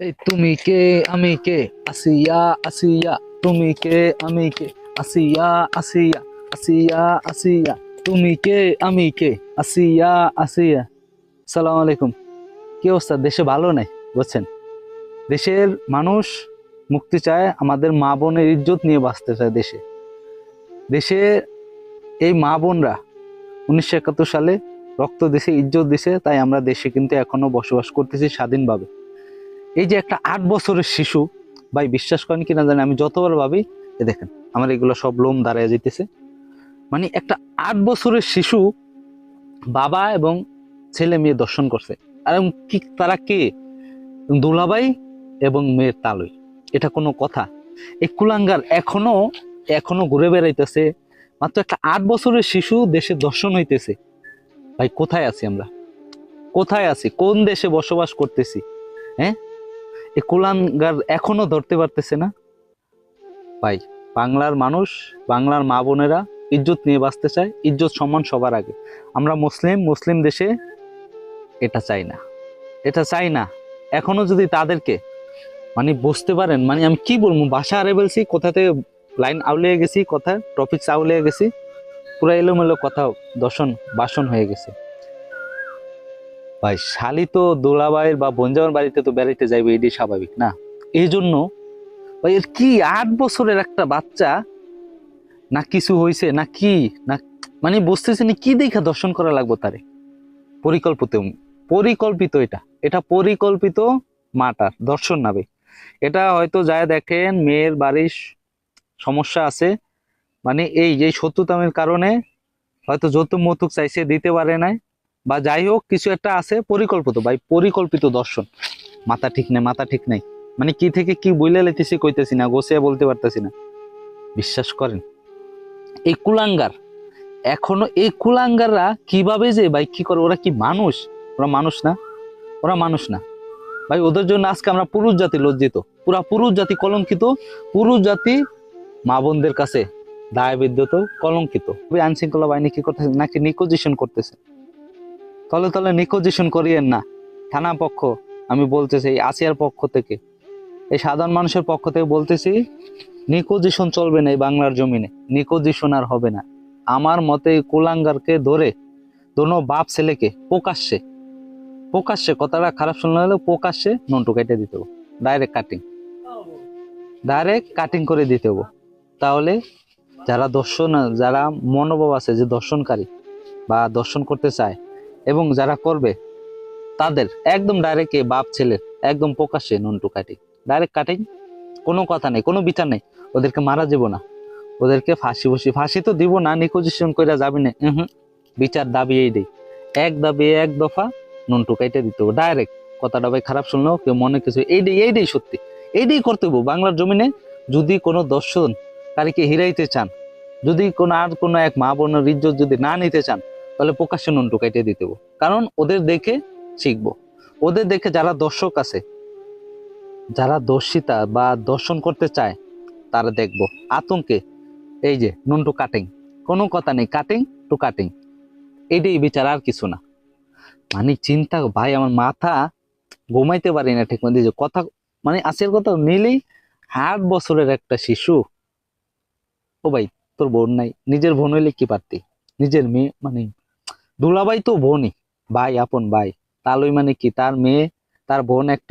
এই তুমি কে? আমি কে? আসিয়া আসিয়া। তুমি কে? আমি কে? আসিয়া আসিয়া। আসিয়া আসিয়া। তুমি কে? আমি কে? আসিয়া আসিয়া। সালাম আলাইকুম। কি অবস্থা? দেশে ভালো নাই? বুঝছেন দেশের মানুষ মুক্তি চায়, আমাদের মা বোনের ইজ্জত নিয়ে বাঁচতে চায় দেশে। দেশে এই মা বোনরা উনিশশো একাত্তর সালে রক্ত দিছে, ইজ্জত দিছে, তাই আমরা দেশে কিন্তু এখনও বসবাস করতেছি স্বাধীনভাবে। এই যে একটা আট বছরের শিশু, ভাই বিশ্বাস করেন কিনা জানি আমি যতবার ভাবি, এ দেখেন, আমার এগুলো সব লোম দাঁড়ায় যেতেছে মানে একটা আট বছরের শিশু বাবা এবং ছেলে মেয়ে দর্শন করছে। আর কি, তারা কে? দুলাবাই এবং মেয়ের তালই। এটা কোনো কথা। এই কুলাঙ্গার এখনও এখনও ঘুরে বেড়াইতেছে। মাত্র একটা আট বছরের শিশু দেশে দর্শন হইতেছে। ভাই, কোথায় আছি আমরা? কোথায় আছি? কোন দেশে বসবাস করতেছি? হ্যাঁ? এই কুলাঙ্গার এখনও ধরতে পারতেছে না। ভাই, বাংলার মানুষ, বাংলার মা বোনেরা ইজ্জত নিয়ে বাঁচতে চায়, ইজ্জত সম্মান সবার আগে। আমরা মুসলিম মুসলিম দেশে এটা চাই না। এটা চাই না। এখনও যদি তাদেরকে মানে বুঝতে পারেন মানে আমি কি বলব, বাসা হারে বলছি কোথা থেকে লাইন আউলিয়ে গেছি কথা টপিক আউলিয়ে গেছি, পুরো এলোমেলো কথা দর্শন, বাসন হয়ে গেছে। ভাই শালি তো দোলাবাইয়ের বা বঞ্জামার বাড়িতে তো বেড়াইতে যাইবে এটি স্বাভাবিক, না? এই জন্য ভাই, এর কি আট বছরের একটা বাচ্চা? না কিছু হয়েছে না কি, না মানে বুঝতেছে না, কি দেখা দর্শন করা লাগবে তারে? পরিকল্পিত পরিকল্পিত এটা এটা পরিকল্পিত মাটার, দর্শন নাবে এটা হয়তো যায় দেখেন, মেয়ের বাড়ির সমস্যা আছে মানে এই যে শত্রুতামের কারণে, হয়তো যৌতুক মৌতুক চাইছে, দিতে পারে নাই। বা যাই হোক, কিছু একটা আছে পরিকল্পিত, ভাই, পরিকল্পিত দর্শন। মাথা ঠিক নেই, মাথা ঠিক নেই। মানে কি থেকে কি বইলে লেতেছি কইতেছি না গোসিয়া বলতে পারতেছি না। বিশ্বাস করেন, এই কুলাঙ্গার, এখনও এই কুলাঙ্গাররা কীভাবে যে, ভাই, কি করে, ওরা কি মানুষ? ওরা মানুষ না, ওরা মানুষ না। ভাই, ওদের জন্য আজকে আমরা পুরুষ জাতি লজ্জিত। পুরা পুরুষ জাতি কলঙ্কিত, পুরুষ জাতি মা বোনদের কাছে দায় বিদ্যুত, কলঙ্কিত। আইন শৃঙ্খলা বাহিনী কি করতেছে, নাকি নিকোজিশন করতেছে? তলে তলে নিকোজিশন করিয়েন না। থানা পক্ষ, আমি বলতেছি এই আসিয়ার পক্ষ থেকে। এই সাধারণ মানুষের পক্ষ থেকে বলতেছি, নিকোজিশন চলবে না এই বাংলার জমিনে। নিকোজিশন আর হবে না। আমার মতে কুলাঙ্গারকে ধরে দোনো বাপ ছেলেকে প্রকাশ্যে প্রকাশ্যে, কথাটা খারাপ শুনলে হলে প্রকাশ্যে নন্টু কেটে দিতে হবে। ডাইরেক্ট কাটিং ডাইরেক্ট কাটিং করে দিতে হবে। তাহলে যারা দর্শন, যারা মনোভাব আছে যে দর্শনকারী বা দর্শন করতে চায় এবং যারা করবে, তাদের একদম ডাইরেক্ট বাপ ছেলের একদম প্রকাশ্যে নন্টু কাটিং। ডাইরেক্ট কাটিং কোনো কথা নেই, কোনো বিচার নেই। ওদেরকে মারা যাব না। ওদেরকে ফাঁসি বসি ফাঁসি তো দিব না নিকোজিশন করে যাবি না। হুম বিচার দাবি এই দেই। এক দাবি, এক দফা নন্টু কাইটে দিতে হবে। ডাইরেক্ট কথাটা ভাই খারাপ শুনলেও কেউ মনে কিছু এইটাই এইটাই সত্যি। এইটাই করতে হবে। বাংলার জমিনে যদি কোনো দর্শন কারিকে হিরাইতে চান, যদি কোনো আর কোনো এক মা বোনের ইজ্জত যদি না নিতে চান তাহলে প্রকাশ্যে নন্টু কাইটে দিতে কারণ ওদের দেখে শিখব। ওদের দেখে যারা দর্শক আছে, যারা দর্শিতা বা দর্শন করতে চায়, তারা দেখব। আতঙ্কে, এই যে নন্টু কাটিং কোনো কথা নেই কাটিং টু কাটিং এটাই বিচার, আর কিছু না। মানে চিন্তা, ভাই, আমার মাথা ঘুমাইতে পারি না ঠিক মতো। যে কথা মানে আজকের কথা নিলেই আট বছরের একটা শিশু। ও ভাই, তোর বোন নাই। নিজের বোন হইলে কি পারতি? নিজের মেয়ে মানে দুলাভাই তো বোনই ভাই আপন ভাই। তালুই মানে কি? তার মেয়ে তার বোন একটা